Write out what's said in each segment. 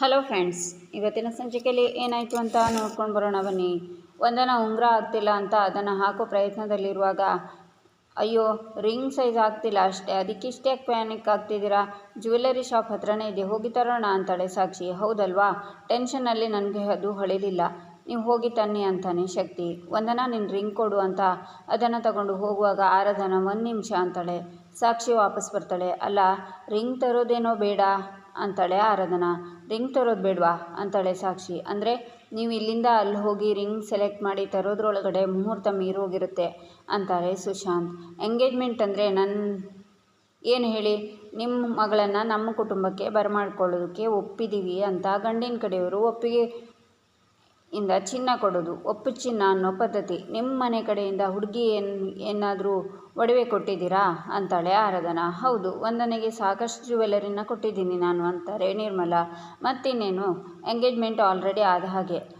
Hello friends ಇವತ್ತಿನ ಸಂಚಿಕೆಯಲ್ಲಿ ಏನಾಯಿತು ಅಂತ ನೋಡ್ಕೊಂಡು ಬರೋಣ ಬನ್ನಿ. ಒಂದನ ಉಂಗುರ ಆಗ್ತಿಲ್ಲ ಅಂತ ಅದನ್ನು ಹಾಕೋ ಪ್ರಯತ್ನದಲ್ಲಿರುವಾಗ, ಅಯ್ಯೋ, ರಿಂಗ್ ಸೈಜ್ ಆಗ್ತಿಲ್ಲ ಅಷ್ಟೇ, ಅದಕ್ಕಿಷ್ಟೇ ಪ್ಯಾನಿಕ್ ಆಗ್ತಿದ್ದೀರಾ? ಜ್ಯುವೆಲ್ಲರಿ ಶಾಪ್ ಹತ್ರನೇ ಇದೆ, ಹೋಗಿ ತರೋಣ ಅಂತಾಳೆ ಸಾಕ್ಷಿ. ಹೌದಲ್ವಾ? ಟೆನ್ಷನ್ನಲ್ಲಿ ನನಗೆ ಅದು ಹೊಳಿಲಿಲ್ಲ. ನೀವು ಹೋಗಿ ತನ್ನಿ ಅಂತಾನೆ ಶಕ್ತಿ. ಒಂದನ ನಿನ್ನ ರಿಂಗ್ ಕೊಡು ಅಂತ ಅದನ್ನು ತಗೊಂಡು ಹೋಗುವಾಗ ಆರಾಧನ ಒಂದು ನಿಮಿಷ ಅಂತಾಳೆ. ಸಾಕ್ಷಿ ವಾಪಸ್ ಬರ್ತಾಳೆ. ಅಲ್ಲ, ರಿಂಗ್ ತರೋದೇನೋ ಬೇಡ ಅಂತಾಳೆ ಆರಾಧನಾ. ರಿಂಗ್ ತರೋದು ಬೇಡವಾ? ಅಂತಾಳೆ ಸಾಕ್ಷಿ. ಅಂದರೆ, ನೀವು ಇಲ್ಲಿಂದ ಅಲ್ಲಿ ಹೋಗಿ ರಿಂಗ್ ಸೆಲೆಕ್ಟ್ ಮಾಡಿ ತರೋದ್ರೊಳಗಡೆ ಮುಹೂರ್ತ ಮೀರೋಗಿರುತ್ತೆ ಅಂತಾರೆ ಸುಶಾಂತ್. ಎಂಗೇಜ್ಮೆಂಟ್ ಅಂದರೆ ನನ್ನ ಏನು ಹೇಳಿ? ನಿಮ್ಮ ಮಗಳನ್ನು ನಮ್ಮ ಕುಟುಂಬಕ್ಕೆ ಬರಮಾಡ್ಕೊಳ್ಳೋದಕ್ಕೆ ಒಪ್ಪಿದ್ದೀವಿ ಅಂತ ಗಂಡಿನ ಕಡೆಯವರು ಒಪ್ಪಿಗೆ ಇಂದ ಚಿನ್ನ ಕೊಡೋದು ಒಪ್ಪು ಚಿನ್ನ ಅನ್ನೋ ಪದ್ಧತಿ. ನಿಮ್ಮ ಮನೆ ಕಡೆಯಿಂದ ಹುಡುಗಿ ಏನು, ಏನಾದರೂ ಒಡವೆ ಕೊಟ್ಟಿದ್ದೀರಾ? ಅಂತಾಳೆ ಆರಾಧನಾ. ಹೌದು ಒಂದನೆಗೆ ಸಾಕಷ್ಟು ಜ್ಯುವೆಲರಿನ ಕೊಟ್ಟಿದ್ದೀನಿ ನಾನು, ಅಂತಾರೆ ನಿರ್ಮಲ. ಮತ್ತಿನ್ನೇನು? ಎಂಗೇಜ್ಮೆಂಟ್ ಆಲ್ರೆಡಿ ಆದ ಹಾಗೆ.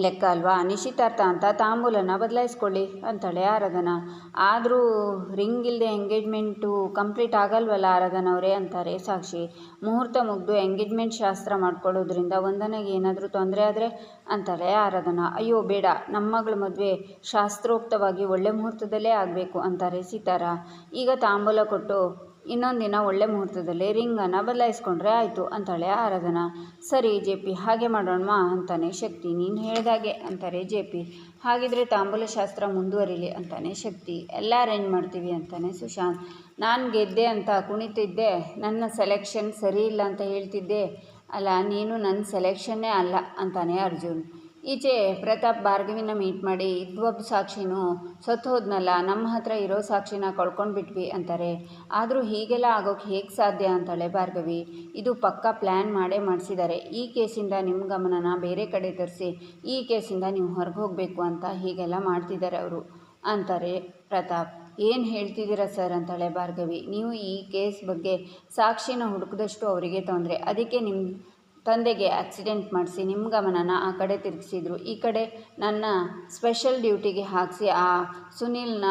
ಲೆಕ್ಕ ಅಲ್ವಾ? ನಿಶ್ಚಿತಾರ್ಥ ಅಂತ ತಾಂಬೂಲನ ಬದಲಾಯಿಸ್ಕೊಳ್ಳಿ ಅಂತಾಳೆ ಆರಾಧನ. ಆದರೂ ರಿಂಗ್ ಇಲ್ಲದೆ ಎಂಗೇಜ್ಮೆಂಟು ಕಂಪ್ಲೀಟ್ ಆಗಲ್ವಲ್ಲ ಆರಾಧನವರೇ ಅಂತಾರೆ ಸಾಕ್ಷಿ. ಮುಹೂರ್ತ ಮುಗಿದು ಎಂಗೇಜ್ಮೆಂಟ್ ಶಾಸ್ತ್ರ ಮಾಡ್ಕೊಳ್ಳೋದ್ರಿಂದ ವಂದನೆಗೆ ಏನಾದರೂ ತೊಂದರೆ ಆದರೆ ಅಂತಾಳೆ ಆರಾಧನ. ಅಯ್ಯೋ ಬೇಡ, ನಮ್ಮ ಮಗಳ ಮದುವೆ ಶಾಸ್ತ್ರೋಕ್ತವಾಗಿ ಒಳ್ಳೆ ಮುಹೂರ್ತದಲ್ಲೇ ಆಗಬೇಕು ಅಂತಾರೆ ಸೀತಾರ. ಈಗ ತಾಂಬೂಲ ಕೊಟ್ಟು ಇನ್ನೊಂದು ದಿನ ಒಳ್ಳೆ ಮುಹೂರ್ತದಲ್ಲಿ ರಿಂಗನ್ನು ಬದಲಾಯಿಸ್ಕೊಂಡ್ರೆ ಆಯಿತು, ಅಂತಾಳೆ ಆರಾಧನಾ. ಸರಿ ಜೆ ಪಿ, ಹಾಗೆ ಮಾಡೋಣ ಅಂತಾನೆ ಶಕ್ತಿ. ನೀನು ಹೇಳ್ದಾಗೆ ಅಂತಾರೆ ಜೆ ಪಿ. ಹಾಗಿದ್ರೆ ತಾಂಬೂಲ ಶಾಸ್ತ್ರ ಮುಂದುವರಿಲಿ, ಅಂತಾನೆ ಶಕ್ತಿ. ಎಲ್ಲ ಅರೇಂಜ್ ಮಾಡ್ತೀವಿ, ಅಂತಾನೆ ಸುಶಾಂತ್. ನಾನು ಗೆದ್ದೆ ಅಂತ ಕುಣಿತಿದ್ದೆ, ನನ್ನ ಸೆಲೆಕ್ಷನ್ ಸರಿ ಇಲ್ಲ ಅಂತ ಹೇಳ್ತಿದ್ದೆ. ಅಲ್ಲ, ನೀನು ನನ್ನ ಸೆಲೆಕ್ಷನ್ನೇ ಅಲ್ಲ, ಅಂತಾನೆ ಅರ್ಜುನ್. ಈಚೆ ಪ್ರತಾಪ್ ಭಾರ್ಗವಿನ ಮೀಟ್ ಮಾಡಿ, ಇದ್ವಬ್ ಸಾಕ್ಷಿನೂ ಸತ್ತು ಹೋದ್ನಲ್ಲ, ನಮ್ಮ ಹತ್ರ ಇರೋ ಸಾಕ್ಷಿನ ಕಳ್ಕೊಂಡ್ಬಿಟ್ವಿ ಅಂತಾರೆ. ಆದರೂ ಹೀಗೆಲ್ಲ ಆಗೋಕೆ ಹೇಗೆ ಸಾಧ್ಯ ಅಂತಾಳೆ ಭಾರ್ಗವಿ. ಇದು ಪಕ್ಕಾ ಪ್ಲ್ಯಾನ್ ಮಾಡೇ ಮಾಡಿಸಿದ್ದಾರೆ ಈ ಕೇಸಿಂದ ನಿಮ್ಮ ಗಮನನ ಬೇರೆ ಕಡೆ ತರಿಸಿ, ಈ ಕೇಸಿಂದ ನೀವು ಹೊರಗೆ ಹೋಗಬೇಕು ಅಂತ ಹೀಗೆಲ್ಲ ಮಾಡ್ತಿದ್ದಾರೆ ಅವರು ಅಂತಾರೆ ಪ್ರತಾಪ್. ಏನು ಹೇಳ್ತಿದ್ದೀರಾ ಸರ್? ಅಂತಾಳೆ ಭಾರ್ಗವಿ. ನೀವು ಈ ಕೇಸ್ ಬಗ್ಗೆ ಸಾಕ್ಷಿನ ಹುಡುಕಿದಷ್ಟು ಅವರಿಗೆ ತೊಂದರೆ. ಅದಕ್ಕೆ ನಿಮ್ಮ ತಂದೆಗೆ ಆಕ್ಸಿಡೆಂಟ್ ಮಾಡಿಸಿ ನಿಮ್ಮ ಗಮನನ ಆ ಕಡೆ ತಿರುಗಿಸಿದ್ರು. ಈ ಕಡೆ ನನ್ನ ಸ್ಪೆಷಲ್ ಡ್ಯೂಟಿಗೆ ಹಾಕಿಸಿ ಆ ಸುನೀಲ್ನ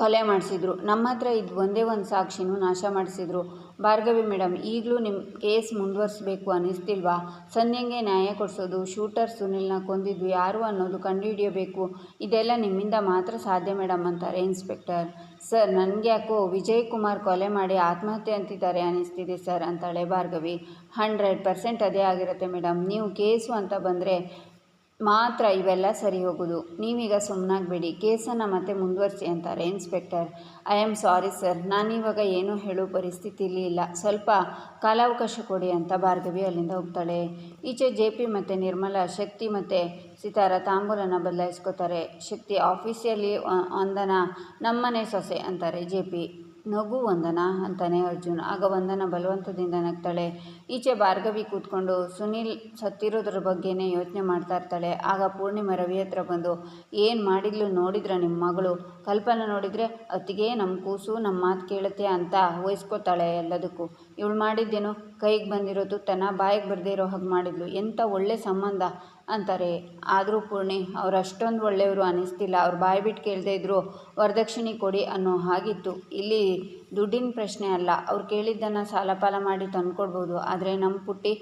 ಕೊಲೆ ಮಾಡಿಸಿದ್ರು. ನಮ್ಮ ಹತ್ರ ಇದು ಒಂದೇ ಒಂದು ಸಾಕ್ಷಿನೂ ನಾಶ ಮಾಡಿಸಿದ್ರು. ಭಾರ್ಗವಿ ಮೇಡಮ್ ಈಗಲೂ ನಿಮ್ಮ ಕೇಸ್ ಮುಂದುವರಿಸ್ಬೇಕು ಅನ್ನಿಸ್ತಿಲ್ವಾ? ಸಂಧ್ಯಂಗೆ ನ್ಯಾಯ ಕೊಡಿಸೋದು, ಶೂಟರ್ ಸುನಿಲ್ನ ಕೊಂದಿದ್ದು ಯಾರು ಅನ್ನೋದು ಕಂಡುಹಿಡಿಯಬೇಕು. ಇದೆಲ್ಲ ನಿಮ್ಮಿಂದ ಮಾತ್ರ ಸಾಧ್ಯ ಮೇಡಮ್ ಅಂತಾರೆ ಇನ್ಸ್ಪೆಕ್ಟರ್. ಸರ್, ನನಗೆ ಯಾಕೋ ವಿಜಯ್ ಕುಮಾರ್ ಕೊಲೆ ಮಾಡಿ ಆತ್ಮಹತ್ಯೆ ಅಂತಿದ್ದಾರೆ ಅನ್ನಿಸ್ತಿದೆ ಸರ್ ಅಂತಾಳೆ ಭಾರ್ಗವಿ. ಹಂಡ್ರೆಡ್ ಪರ್ಸೆಂಟ್ ಅದೇ ಆಗಿರುತ್ತೆ ಮೇಡಮ್ ನೀವು ಕೇಸು ಅಂತ ಬಂದರೆ ಮಾತ್ರ ಇವೆಲ್ಲ ಸರಿ ಹೋಗೋದು. ನೀವೀಗ ಸುಮ್ಮನಾಗಬೇಡಿ ಕೇಸನ್ನು ಮತ್ತೆ ಮುಂದುವರಿಸಿ ಅಂತಾರೆ inspector. I am sorry sir. ನಾನಿವಾಗ ಏನೂ ಹೇಳೋ ಪರಿಸ್ಥಿತಿಲಿ ಇಲ್ಲ. ಸ್ವಲ್ಪ ಕಾಲಾವಕಾಶ ಕೊಡಿ ಅಂತ ಭಾರ್ಗವಿ ಅಲ್ಲಿಂದ ಹೋಗ್ತಾಳೆ. ಈಚೆ ಜೆ ಪಿ ಮತ್ತು ನಿರ್ಮಲಾ, ಶಕ್ತಿ ಮತ್ತು ಸಿತಾರ ತಾಂಬೂಲನ ಬದಲಾಯಿಸ್ಕೋತಾರೆ. ಶಕ್ತಿ ಆಫೀಸಿಯಲ್ಲಿ ಒಂದನ ನಮ್ಮನೆ ಸೊಸೆ ಅಂತಾರೆ ಜೆ ಪಿ. ನಗು ವಂದನ ಅಂತಾನೆ ಅರ್ಜುನ್. ಆಗ ವಂದನ ಬಲವಂತದಿಂದ ನಗ್ತಾಳೆ. ಈಚೆ ಭಾರ್ಗವಿ ಕೂತ್ಕೊಂಡು ಸುನೀಲ್ ಸತ್ತಿರೋದ್ರ ಬಗ್ಗೆನೇ ಯೋಚನೆ ಮಾಡ್ತಾ ಇರ್ತಾಳೆ. ಆಗ ಪೂರ್ಣಿಮಾ ರವಿ ಹತ್ರ ಬಂದು, ಏನು ಮಾಡಿದ್ಲು ನೋಡಿದ್ರ ನಿಮ್ಮ ಮಗಳು? ಕಲ್ಪನಾ ನೋಡಿದರೆ ಅತ್ತಿಗೆ ನಮ್ಮ ಕೂಸು ನಮ್ಮ ಮಾತು ಕೇಳುತ್ತೆ ಅಂತ ವಹಿಸ್ಕೋತಾಳೆ ಎಲ್ಲದಕ್ಕೂ. ಇವಳು ಮಾಡಿದ್ದೇನು? ಕೈಗೆ ಬಂದಿರೋದು ತನ್ನ ಬಾಯಿಗೆ ಬರದೇ ಇರೋ ಹಾಗೆ ಮಾಡಿದ್ಲು. ಎಂಥ ಒಳ್ಳೆ ಸಂಬಂಧ. ಅಂತಾರೆ. ಆದರೂ ಪೂರ್ಣಿ, ಅವ್ರು ಅಷ್ಟೊಂದು ಒಳ್ಳೆಯವರು ಅನ್ನಿಸ್ತಿಲ್ಲ ಅವ್ರು ಬಾಯಿ ಬಿಟ್ಟು ಕೇಳದೇ ಇದ್ದರು ವರದಕ್ಷಿಣೆ ಕೊಡಿ ಅನ್ನೋ ಹಾಗಿತ್ತು. ಇಲ್ಲಿ ದುಡ್ಡಿನ ಪ್ರಶ್ನೆ ಅಲ್ಲ. ಅವ್ರು ಕೇಳಿದ್ದನ್ನು ಸಾಲ ಪಾಲ ಮಾಡಿ ತಂದುಕೊಡ್ಬೋದು. ಆದರೆ ನಮ್ಮ ಪುಟ್ಟಿ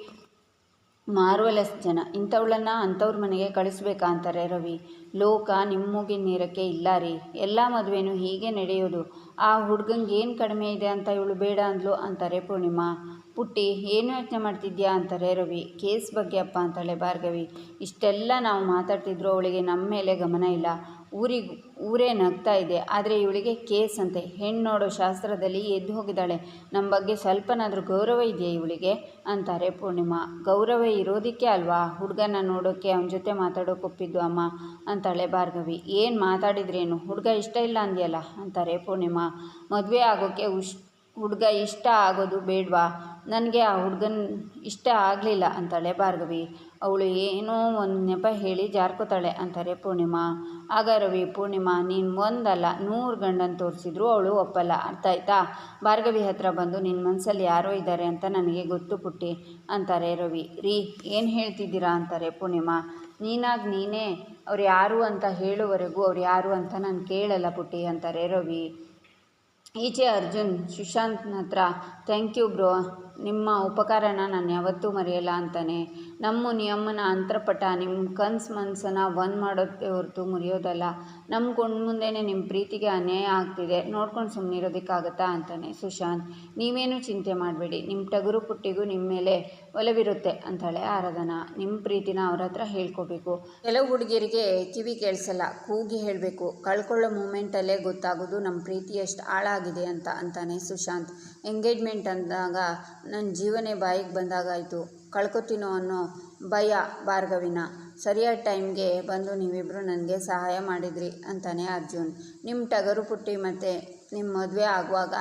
ಮಾರ್ವಲಸ್ ಜನ. ಇಂಥವಳನ್ನು ಅಂಥವ್ರ ಮನೆಗೆ ಕಳಿಸ್ಬೇಕಾ ಅಂತಾರೆ ರವಿ. ಲೋಕ ನಿಮ್ಮೂಗಿನ ನೀರಕ್ಕೆ ಇಲ್ಲ ರೀ. ಎಲ್ಲ ಮದುವೆನೂ ಹೀಗೆ ನಡೆಯೋದು. ಆ ಹುಡ್ಗಂಗೆ ಏನು ಕಡಿಮೆ ಇದೆ ಅಂತ ಇವಳು ಬೇಡ ಅಂದ್ಲು ಅಂತಾರೆ ಪೂರ್ಣಿಮಾ. ಪುಟ್ಟಿ, ಏನು ಯೋಚನೆ ಮಾಡ್ತಿದ್ಯಾ ಅಂತಾರೆ ರವಿ. ಕೇಸ್ ಬಗ್ಗೆ ಅಪ್ಪ ಅಂತಾಳೆ ಭಾರ್ಗವಿ. ಇಷ್ಟೆಲ್ಲ ನಾವು ಮಾತಾಡ್ತಿದ್ರು ಅವಳಿಗೆ ನಮ್ಮ ಮೇಲೆ ಗಮನ ಇಲ್ಲ. ಊರಿಗೆ, ಊರೇ ನಗ್ತಾ ಇದೆ. ಆದರೆ ಇವಳಿಗೆ ಕೇಸ್ ಅಂತೆ. ಹೆಣ್ಣು ನೋಡೋ ಶಾಸ್ತ್ರದಲ್ಲಿ ಎದ್ದು ಹೋಗಿದ್ದಾಳೆ. ನಮ್ಮ ಬಗ್ಗೆ ಸ್ವಲ್ಪನಾದರೂ ಗೌರವ ಇದೆಯಾ ಇವಳಿಗೆ? ಅಂತಾರೆ ಪೂರ್ಣಿಮಾ. ಗೌರವ ಇರೋದಕ್ಕೆ ಅಲ್ವಾ? ಹುಡುಗನ ನೋಡೋಕ್ಕೆ ಅವನ ಜೊತೆ ಮಾತಾಡೋಕೆ ಒಪ್ಪಿದ್ದು ಅಮ್ಮ, ಅಂತಾಳೆ ಭಾರ್ಗವಿ. ಏನು ಮಾತಾಡಿದ್ರೇನು? ಹುಡುಗ ಇಷ್ಟ ಇಲ್ಲ ಅಂದ್ಯಲ್ಲ, ಅಂತಾರೆ ಪೂರ್ಣಿಮಾ. ಮದುವೆ ಆಗೋಕ್ಕೆ ಉಷ್, ಹುಡುಗ ಇಷ್ಟ ಆಗೋದು ಬೇಡವಾ? ನನಗೆ ಆ ಹುಡ್ಗನ ಇಷ್ಟ ಆಗಲಿಲ್ಲ ಅಂತಾಳೆ ಭಾರ್ಗವಿ. ಅವಳು ಏನೋ ಒಂದು ನೆಪ ಹೇಳಿ ಜಾರ್ಕೋತಾಳೆ ಅಂತಾರೆ ಪೂರ್ಣಿಮಾ. ಆಗ ರವಿ, ಪೂರ್ಣಿಮಾ, ನೀನು ಒಂದಲ್ಲ, ನೂರು ಗಂಡನ ತೋರಿಸಿದ್ರು ಅವಳು ಒಪ್ಪಲ್ಲ ಅರ್ಥ ಆಯ್ತಾ ಭಾರ್ಗವಿ ಹತ್ರ ಬಂದು ನಿನ್ನ ಮನಸ್ಸಲ್ಲಿ ಯಾರೋ ಇದ್ದಾರೆ ಅಂತ ನನಗೆ ಗೊತ್ತು ಪುಟ್ಟಿ ಅಂತಾರೆ ರವಿ. ರೀ, ಏನು ಹೇಳ್ತಿದ್ದೀರಾ? ಅಂತಾರೆ ಪೂರ್ಣಿಮಾ. ನೀನಾಗಿ ನೀನೇ, ಅವ್ರು ಯಾರು ಅಂತ ಹೇಳುವವರೆಗೂ ಅವ್ರು ಯಾರು ಅಂತ ನಾನು ಕೇಳಲ್ಲ ಪುಟ್ಟಿ ಅಂತಾರೆ ರವಿ. ಈಚೆ ಅರ್ಜುನ್ ಸುಶಾಂತ್ನ ಹತ್ರ ಥ್ಯಾಂಕ್ ಯು ಬ್ರೋ. ನಿಮ್ಮ ಉಪಕಾರನ ನಾನು ಯಾವತ್ತೂ ಮರೆಯಲ್ಲ ಅಂತಾನೆ. ನಮ್ಮ ನಿಯಮನ ಅಂತರ್ಪಟ, ನಿಮ್ಮ ಕನ್ಸು ಮನಸ್ಸನ್ನು ಒನ್ ಮಾಡೋದಕ್ಕೆ ಹೊರತು ಮುರಿಯೋದಲ್ಲ. ನಮ್ಮ ಕೊಂಡು ಮುಂದೆನೇ ನಿಮ್ಮ ಪ್ರೀತಿಗೆ ಅನ್ಯಾಯ ಆಗ್ತಿದೆ. ನೋಡ್ಕೊಂಡು ಸುಮ್ಮನಿರೋದಕ್ಕಾಗತ್ತಾ ಅಂತಾನೆ ಸುಶಾಂತ್. ನೀವೇನು ಚಿಂತೆ ಮಾಡಬೇಡಿ. ನಿಮ್ಮ ಟಗರು ಪುಟ್ಟಿಗೂ ನಿಮ್ಮ ಮೇಲೆ ಒಲವಿರುತ್ತೆ ಅಂತಾಳೆ ಆರಾಧನಾ. ನಿಮ್ಮ ಪ್ರೀತಿನ ಅವ್ರ ಹತ್ರ ಹೇಳ್ಕೋಬೇಕು. ಕೆಲವು ಹುಡುಗಿಯರಿಗೆ ಕಿವಿ ಕೇಳಿಸಲ್ಲ, ಕೂಗಿ ಹೇಳಬೇಕು. ಕಳ್ಕೊಳ್ಳೋ ಮೂಮೆಂಟಲ್ಲೇ ಗೊತ್ತಾಗೋದು ನಮ್ಮ ಪ್ರೀತಿ ಎಷ್ಟು ಹಾಳಾಗಿದೆ ಅಂತ ಅಂತಾನೆ ಸುಶಾಂತ್. ಎಂಗೇಜ್ಮೆಂಟ್ ಅಂದಾಗ, ನನ್ನ ಜೀವನೇ ಬಾಯಿಗೆ ಬಂದಾಗಾಯಿತು. ಕಳ್ಕೊತೀನೋ ಅನ್ನೋ ಭಯ ಭಾರ್ಗವಿನ. ಸರಿಯಾದ ಟೈಮ್ಗೆ ಬಂದು ನೀವಿಬ್ಬರು ನನಗೆ ಸಹಾಯ ಮಾಡಿದ್ರಿ ಅಂತಾನೆ ಅರ್ಜುನ್. ನಿಮ್ಮ ಟಗರು ಪುಟ್ಟಿ ಮತ್ತು ನಿಮ್ಮ ಮದುವೆ ಆಗುವಾಗ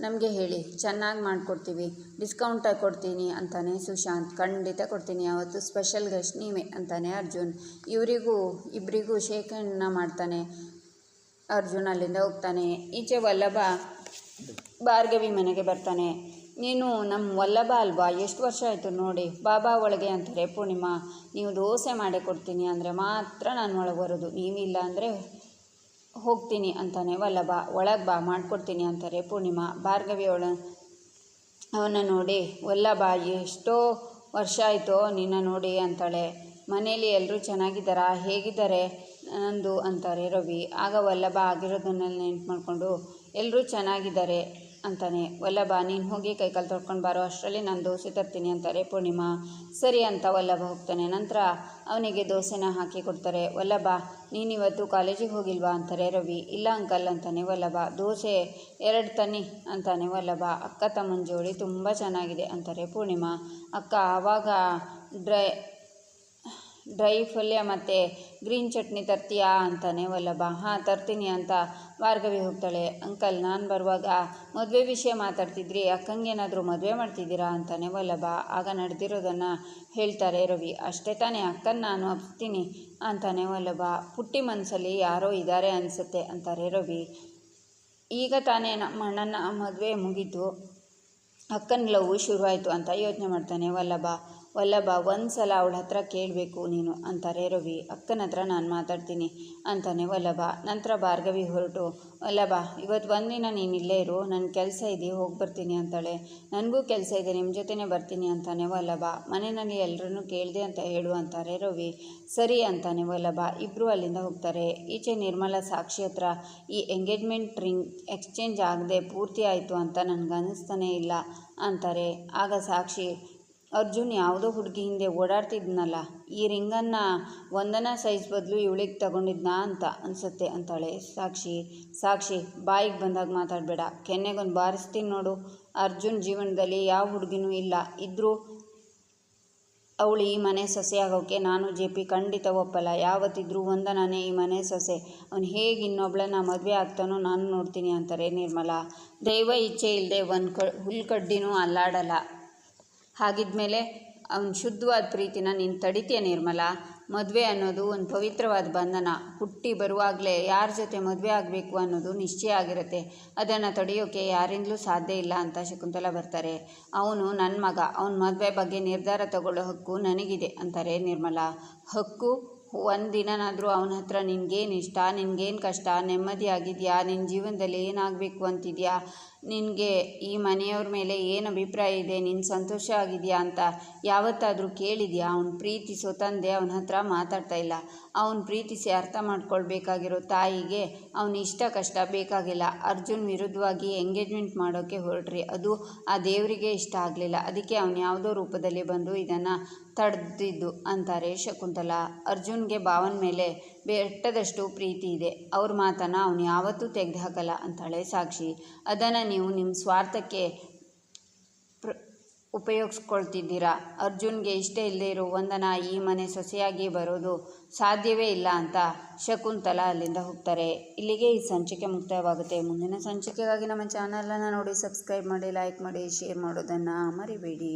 ನಮಗೆ ಹೇಳಿ, ಚೆನ್ನಾಗಿ ಮಾಡಿಕೊಡ್ತೀವಿ ಡಿಸ್ಕೌಂಟ್ ಕೊಡ್ತೀನಿ ಅಂತಾನೆ ಸುಶಾಂತ್. ಖಂಡಿತ ಕೊಡ್ತೀನಿ, ಅವತ್ತು ಸ್ಪೆಷಲ್ ಗೆಸ್ಟ್ ನೀವೇ ಅಂತಾನೆ ಅರ್ಜುನ್. ಇವರಿಗೂ ಇಬ್ಬರಿಗೂ ಶೇಖರಣೆ ಮಾಡ್ತಾನೆ. ಅರ್ಜುನ್ ಅಲ್ಲಿಂದ ಹೋಗ್ತಾನೆ. ಈಚೆ ವಲ್ಲಭ ಭಾರ್ಗವಿ ಮನೆಗೆ ಬರ್ತಾನೆ. ನೀನು ನಮ್ಮ ವಲ್ಲಭ ಅಲ್ವಾ? ಎಷ್ಟು ವರ್ಷ ಆಯಿತು ನೋಡಿ. ಬಾಬಾ ಒಳಗೆ ಅಂತಾರೆ, ಪೂರ್ಣಿಮಾ, ನೀವು ದೋಸೆ ಮಾಡಿ ಕೊಡ್ತೀನಿ ಅಂದರೆ ಮಾತ್ರ ನಾನು ಒಳಗೆ ಬರೋದು. ನೀವಿಲ್ಲ ಅಂದರೆ ಹೋಗ್ತೀನಿ ಅಂತಾನೆ ವಲ್ಲಭ. ಒಳಗೆ ಬಾ, ಮಾಡಿಕೊಡ್ತೀನಿ ಅಂತಾರೆ ಪೂರ್ಣಿಮಾ. ಭಾರ್ಗವಿ ಒಳ ಅವನ್ನ ನೋಡಿ, ವಲ್ಲಭ, ಎಷ್ಟೋ ವರ್ಷ ಆಯಿತೋ ನಿನ್ನ ನೋಡಿ ಅಂತಾಳೆ. ಮನೇಲಿ ಎಲ್ಲರೂ ಚೆನ್ನಾಗಿದ್ದಾರಾ? ಹೇಗಿದ್ದಾರೆ? ನಂದು, ಅಂತಾರೆ ರವಿ. ಆಗ ವಲ್ಲಭ ಆಗಿರೋದನ್ನೆಲ್ಲ ನೆನ್ಪು ಮಾಡಿಕೊಂಡು ಎಲ್ಲರೂ ಚೆನ್ನಾಗಿದ್ದಾರೆ. ಅಂತಾನೆ ವಲ್ಲಭ ನೀನು ಹೋಗಿ ಕೈಕಾಲು ತೊಳ್ಕೊಂಡು ಬಾರೋ, ಅಷ್ಟರಲ್ಲಿ ನಾನು ದೋಸೆ ತರ್ತೀನಿ ಅಂತಾರೆ ಪೂರ್ಣಿಮಾ. ಸರಿ ಅಂತ ವಲ್ಲಭ ಹೋಗ್ತಾನೆ. ನಂತರ ಅವನಿಗೆ ದೋಸೆನ ಹಾಕಿ ಕೊಡ್ತಾರೆ. ವಲ್ಲಭ ನೀನು ಇವತ್ತು ಕಾಲೇಜಿಗೆ ಹೋಗಿಲ್ವಾ? ಅಂತಾರೆ ರವಿ. ಇಲ್ಲ ಅಂಕಲ್ ಅಂತಾನೆ ವಲ್ಲಭ ದೋಸೆ ಎರಡು ತನ್ನಿ ಅಂತಾನೆ ವಲ್ಲಭ ಅಕ್ಕ, ತಮ್ಮನ ಜೋಡಿ ತುಂಬ ಚೆನ್ನಾಗಿದೆ ಅಂತಾರೆ ಪೂರ್ಣಿಮಾ. ಅಕ್ಕ, ಆವಾಗ ಡ್ರೈ ಡ್ರೈ ಪಲ್ಯ ಮತ್ತು ಗ್ರೀನ್ ಚಟ್ನಿ ತರ್ತೀಯಾ ಅಂತಾನೆ ವಲ್ಲಭ. ಹಾಂ, ತರ್ತೀನಿ ಅಂತ ಭಾರ್ಗವಿ ಹೋಗ್ತಾಳೆ. ಅಂಕಲ್, ನಾನು ಬರುವಾಗ ಮದುವೆ ವಿಷಯ ಮಾತಾಡ್ತಿದ್ರಿ ಅಕ್ಕಂಗೇನಾದರೂ ಮದುವೆ ಮಾಡ್ತಿದ್ದೀರಾ ಅಂತಾನೆ ವಲ್ಲಭ. ಆಗ ನಡೆದಿರೋದನ್ನು ಹೇಳ್ತಾರೆ ರವಿ. ಅಷ್ಟೇ ತಾನೇ, ಅಕ್ಕನ ನಾನು ಅಪ್ತೀನಿ ಅಂತಾನೆ ವಲ್ಲಭ. ಪುಟ್ಟಿ ಮನಸ್ಸಲ್ಲಿ ಯಾರೋ ಇದ್ದಾರೆ ಅನಿಸುತ್ತೆ ಅಂತಾರೆ ರವಿ. ಈಗ ತಾನೇ ನಮ್ಮ ಅಣ್ಣನ ಮದುವೆ ಮುಗೀತು. ಅಕ್ಕನ ಲವ್ ಶುರುವಾಯಿತು ಅಂತ ಯೋಚನೆ ಮಾಡ್ತಾನೆ ವಲ್ಲಭ. ವಲ್ಲಭ ಒಂದು ಸಲ ಅವಳ ಹತ್ರ ಕೇಳಬೇಕು ನೀನು ಅಂತಾರೆ ರವಿ. ಅಕ್ಕನ ಹತ್ರ ನಾನು ಮಾತಾಡ್ತೀನಿ ಅಂತಾನೆ ವಲ್ಲಭ. ನಂತರ ಭಾರ್ಗವಿ ಹೊರಟು. ವಲ್ಲಭ ಇವತ್ತು ಒಂದಿನ ನೀನು ಇಲ್ಲೇ ಇರು ನನ್ನ ಕೆಲಸ ಇದೆ, ಹೋಗಿ ಬರ್ತೀನಿ ಅಂತಾಳೆ. ನನಗೂ ಕೆಲಸ ಇದೆ ನಿಮ್ಮ ಜೊತೆನೇ ಬರ್ತೀನಿ ಅಂತಾನೆ ವಲ್ಲಭ. ಮನೆಯಲ್ಲಿ ಎಲ್ಲರನ್ನೂ ಕೇಳಿದೆ ಅಂತ ಹೇಳು ಅಂತಾರೆ ರವಿ. ಸರಿ ಅಂತಾನೆ ವಲ್ಲಭ. ಇಬ್ಬರು ಅಲ್ಲಿಂದ ಹೋಗ್ತಾರೆ. ಈಚೆ ನಿರ್ಮಲಾ ಸಾಕ್ಷಿ ಹತ್ರ, ಈ ಎಂಗೇಜ್ಮೆಂಟ್ ರಿಂಗ್ ಎಕ್ಸ್ಚೇಂಜ್ ಆಗದೆ ಪೂರ್ತಿ ಆಯಿತು ಅಂತ ನನಗೆ ಅನ್ನಿಸ್ತಾನೇ ಇಲ್ಲ ಅಂತಾರೆ. ಆಗ ಸಾಕ್ಷಿ ಅರ್ಜುನ್ ಯಾವುದೋ ಹುಡುಗಿ ಹಿಂದೆ ಓಡಾಡ್ತಿದ್ನಲ್ಲ, ಈ ರಿಂಗನ್ನು ಒಂದನ ಸೈಜ್ ಬದಲು ಇವಳಿಗೆ ತಗೊಂಡಿದ್ನಾ ಅಂತ ಅನಿಸುತ್ತೆ ಅಂತಾಳೆ ಸಾಕ್ಷಿ. ಸಾಕ್ಷಿ, ಬಾಯಿಗೆ ಬಂದಾಗ ಮಾತಾಡಬೇಡ, ಕೆನ್ನೆಗೊಂದು ಬಾರಿಸ್ತೀನಿ ನೋಡು. ಅರ್ಜುನ್ ಜೀವನದಲ್ಲಿ ಯಾವ ಹುಡುಗಿನೂ ಇಲ್ಲ. ಇದ್ದರೂ ಅವಳು ಈ ಮನೆ ಸೊಸೆ ಆಗೋಕ್ಕೆ ನಾನು ಜೆ ಪಿ ಖಂಡಿತ ಒಪ್ಪಲ್ಲ. ಯಾವತ್ತಿದ್ರೂ ಒಂದನೇ ಈ ಮನೆ ಸೊಸೆ. ಅವನು ಹೇಗೆ ಇನ್ನೊಬ್ಳನ್ನ ಮದುವೆ ಆಗ್ತಾನೋ ನಾನು ನೋಡ್ತೀನಿ ಅಂತಾರೆ ನಿರ್ಮಲಾ. ದೈವ ಇಚ್ಛೆ ಇಲ್ಲದೆ ಒಂದು ಕ, ಹುಲ್ಕಡ್ಡಿನೂ ಅಲ್ಲಾಡಲ್ಲ. ಹಾಗಿದ್ಮೇಲೆ ಅವ್ನ ಶುದ್ಧವಾದ ಪ್ರೀತಿನ ನೀನು ತಡಿತೀಯ ನಿರ್ಮಲ? ಮದುವೆ ಅನ್ನೋದು ಒಂದು ಪವಿತ್ರವಾದ ಬಂಧನ. ಹುಟ್ಟಿ ಬರುವಾಗಲೇ ಯಾರ ಜೊತೆ ಮದುವೆ ಆಗಬೇಕು ಅನ್ನೋದು ನಿಶ್ಚಯ ಆಗಿರುತ್ತೆ. ಅದನ್ನು ತಡೆಯೋಕೆ ಯಾರಿಂದಲೂ ಸಾಧ್ಯ ಇಲ್ಲ ಅಂತ ಶಕುಂತಲ ಬರ್ತಾರೆ. ಅವನು ನನ್ನ ಮಗ, ಅವನ ಮದುವೆ ಬಗ್ಗೆ ನಿರ್ಧಾರ ತಗೊಳ್ಳೋ ಹಕ್ಕು ನನಗಿದೆ ಅಂತಾರೆ ನಿರ್ಮಲ. ಹಕ್ಕು? ಒಂದು ದಿನನಾದರೂ ಅವನ ಹತ್ರ ನಿನಗೇನು ಇಷ್ಟ, ನಿನಗೇನು ಕಷ್ಟ ನೆಮ್ಮದಿ ಆಗಿದೆಯಾ ನಿನ್ನ ಜೀವನದಲ್ಲಿ ಏನಾಗಬೇಕು ಅಂತಿದೆಯಾ? ನಿನಗೆ ಈ ಮನೆಯವ್ರ ಮೇಲೆ ಏನು ಅಭಿಪ್ರಾಯ ಇದೆ? ನೀನು ಸಂತೋಷ ಆಗಿದೆಯಾ ಅಂತ ಯಾವತ್ತಾದರೂ ಕೇಳಿದೆಯಾ? ಅವನ ಪ್ರೀತಿಸೋ ತಂದೆ ಅವನ ಹತ್ರ ಮಾತಾಡ್ತಾ ಇಲ್ಲ. ಅವನ ಪ್ರೀತಿಸಿ ಅರ್ಥ ಮಾಡ್ಕೊಳ್ಬೇಕಾಗಿರೋ ತಾಯಿಗೆ ಅವನ ಇಷ್ಟ ಕಷ್ಟ ಬೇಕಾಗಿಲ್ಲ. ಅರ್ಜುನ್ ವಿರುದ್ಧವಾಗಿ ಎಂಗೇಜ್ಮೆಂಟ್ ಮಾಡೋಕ್ಕೆ ಹೊರಟ್ರಿ. ಅದು ಆ ದೇವರಿಗೆ ಇಷ್ಟ ಆಗಲಿಲ್ಲ. ಅದಕ್ಕೆ ಅವನು ಯಾವುದೋ ರೂಪದಲ್ಲಿ ಬಂದು ಇದನ್ನು ತಡೆದಿದ್ದು ಅಂತಾರೆ ಶಕುಂತಲ. ಅರ್ಜುನ್ಗೆ ಭಾವನ ಮೇಲೆ ಬೆಟ್ಟದಷ್ಟು ಪ್ರೀತಿ ಇದೆ. ಅವ್ರ ಮಾತನ್ನು ಅವನು ಯಾವತ್ತೂ ತೆಗೆದುಹಾಕಲ್ಲ ಅಂತಾಳೆ ಸಾಕ್ಷಿ. ಅದನ್ನು ನೀವು ನಿಮ್ಮ ಸ್ವಾರ್ಥಕ್ಕೆ ಪ್ರ, ಉಪಯೋಗಿಸ್ಕೊಳ್ತಿದ್ದೀರಾ? ಅರ್ಜುನ್ಗೆ ಇಷ್ಟ ಇಲ್ಲದೆ ಇರೋ ಒಂದನ ಈ ಮನೆ ಸೊಸೆಯಾಗಿ ಬರೋದು ಸಾಧ್ಯವೇ ಇಲ್ಲ ಅಂತ ಶಕುಂತಲ ಅಲ್ಲಿಂದ ಹೋಗ್ತಾರೆ. ಇಲ್ಲಿಗೆ ಈ ಸಂಚಿಕೆ ಮುಕ್ತಾಯವಾಗುತ್ತೆ ಮುಂದಿನ ಸಂಚಿಕೆಗಾಗಿ ನಮ್ಮ ಚಾನಲನ್ನು ನೋಡಿ, ಸಬ್ಸ್ಕ್ರೈಬ್ ಮಾಡಿ, ಲೈಕ್ ಮಾಡಿ, ಶೇರ್ ಮಾಡೋದನ್ನು ಮರಿಬೇಡಿ.